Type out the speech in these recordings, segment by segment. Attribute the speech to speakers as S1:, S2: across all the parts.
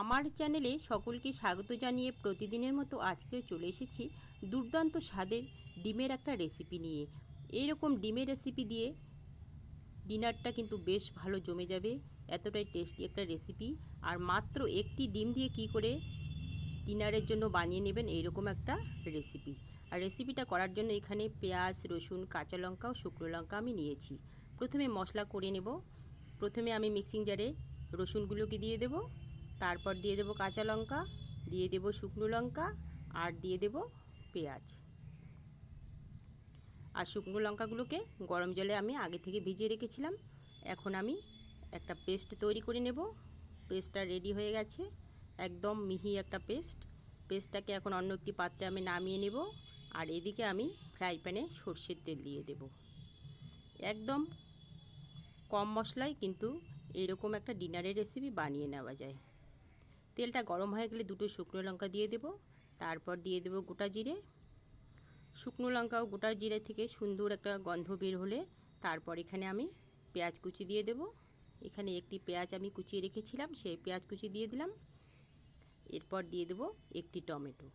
S1: আমার চ্যানেলে সকলকে স্বাগত জানিয়ে প্রতিদিনের মতো আজকেও চলে এসেছি দুর্দান্ত স্বাদের ডিমের একটা রেসিপি নিয়ে। এইরকম ডিমের রেসিপি দিয়ে ডিনারটা কিন্তু বেশ ভালো জমে যাবে, এতটাই টেস্টি একটা রেসিপি। আর মাত্র একটি ডিম দিয়ে কি করে ডিনারের জন্য বানিয়ে নেবেন এইরকম একটা রেসিপি। আর রেসিপিটা করার জন্য এখানে পেঁয়াজ, রসুন, কাঁচা লঙ্কা ও শুকনো লঙ্কা আমি নিয়েছি। প্রথমে মশলা করে নেব। প্রথমে আমি মিক্সিং জারে রসুনগুলোকে দিয়ে দেব। তারপর দিয়ে দেব কাঁচা লঙ্কা, দিয়ে দেব শুকনো লঙ্কা আর দিয়ে দেব পেঁয়াজ। আর শুকনো লঙ্কাগুলোকে গরম জলে আমি আগে থেকে ভিজিয়ে রেখেছিলাম। এখন আমি একটা পেস্ট তৈরি করে নেব। পেস্টটা রেডি হয়ে গেছে, একদম মিহি একটা পেস্ট। পেস্টটাকে এখন অন্য একটি পাত্রে আমি নামিয়ে নেব আর এদিকে আমি ফ্রাই প্যানে সর্ষের তেল দিয়ে দেব। একদম কম মশলায় কিন্তু এরকম একটা ডিনারের রেসিপি বানিয়ে নেওয়া যায়। তেলটা গরম হয়ে গেলে দুটো শুকনো লঙ্কা দিয়ে দেব। তারপর দিয়ে দেব গোটা জিরে। শুকনো লঙ্কা ও গোটা জিরে থেকে সুন্দর একটা গন্ধ বের হলে তারপর এখানে আমি পেঁয়াজ কুচি দিয়ে দেব। এখানে একটি পেঁয়াজ আমি কুচিয়ে রেখেছিলাম, সেই পেঁয়াজ কুচি দিয়ে দিলাম। এরপর দিয়ে দেব একটি টমেটো।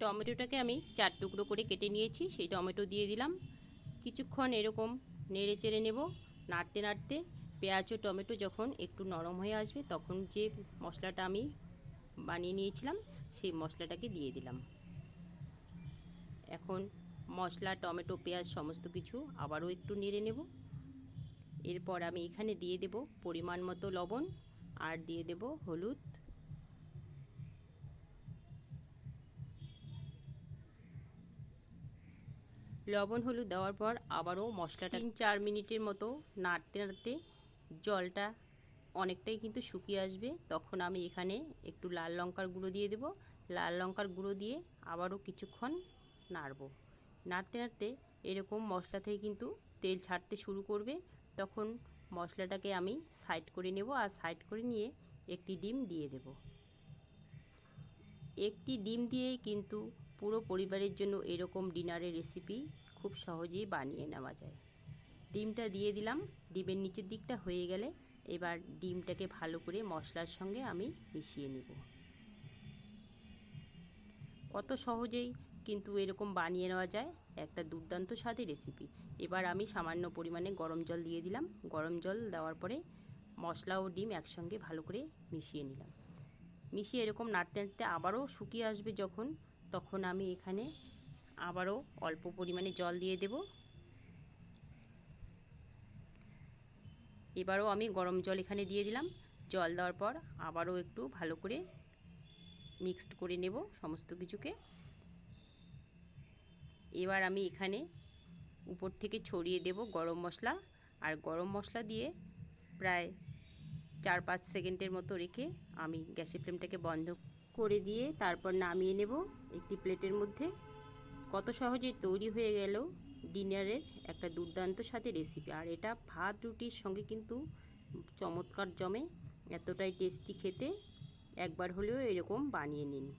S1: টমেটোটাকে আমি চার টুকরো করে কেটে নিয়েছি, সেই টমেটো দিয়ে দিলাম। কিছুক্ষণ এরকম নেড়ে চেড়ে নেব। নাড়তে নাড়তে পেঁয়াজ ও টমেটো যখন একটু নরম হয়ে আসবে, তখন যে মশলাটা আমি বানিয়ে নিয়েছিলাম, সেই মশলাটাকে দিয়ে দিলাম। এখন মশলা, টমেটো, পেঁয়াজ সমস্ত কিছু আবারও একটু নেড়ে নেব। এরপর আমি এখানে দিয়ে দেব পরিমাণ মতো লবণ আর দিয়ে দেব হলুদ। লবণ, হলুদ দেওয়ার পর আবারও মশলাটা তিন চার মিনিটের মতো নাড়তে নাড়তে জলটা অনেকটাই কিন্তু শুকিয়ে আসবে। তখন আমি এখানে একটু লাল লঙ্কার গুঁড়ো দিয়ে দেব। লাল লঙ্কার গুঁড়ো দিয়ে আবারও কিছুক্ষণ নাড়ব। নাড়তে নাড়তে এরকম মশলা থেকে কিন্তু তেল ছাড়তে শুরু করবে। তখন মশলাটাকে আমি সাইড করে নেব আর সাইড করে নিয়ে একটি ডিম দিয়ে দেব। একটি ডিম দিয়েই কিন্তু পুরো পরিবারের জন্য এরকম ডিনারের রেসিপি খুব সহজেই বানিয়ে নেওয়া যায়। ডিমটা দিয়ে দিলাম। ডিমের নিচের দিকটা হয়ে গেলে এবার ডিমটাকে ভালো করে মশলার সঙ্গে আমি মিশিয়ে নেব। কত সহজেই কিন্তু এরকম বানিয়ে নেওয়া যায়, একটা দুর্দান্ত স্বাদের রেসিপি এবার আমি সামান্য পরিমাণে গরম জল দিয়ে দিলাম। গরম জল দেওয়ার পরে মশলা ও ডিম একসঙ্গে ভালো করে মিশিয়ে নিলাম। মিশিয়ে এরকম নাড়তে নাড়তে আবারও শুকিয়ে আসবে যখন, তখন আমি এখানে আবারও অল্প পরিমাণে জল দিয়ে দেব। এবারও আমি গরম জল এখানে দিয়ে দিলাম। জল দেওয়ার পর আবারও একটু ভালো করে মিক্সড করে নেব সমস্ত কিছুকে। এবার আমি এখানে উপর থেকে ছড়িয়ে দেব গরম মশলা। আর গরম মশলা দিয়ে প্রায় চার পাঁচ সেকেন্ডের মতো রেখে আমি গ্যাসের ফ্লেমটাকে বন্ধ করে দিয়ে তারপর নামিয়ে নেব একটি প্লেটের মধ্যে। কত সহজে তৈরি হয়ে গেল ডিনারের একটা দুর্দান্ত সাথে রেসিপি আর এটা ভাত রুটির সঙ্গে কিন্তু চমৎকার জমে, এতটাই টেস্টি খেতে। একবার হলেও এরকম বানিয়ে নিন।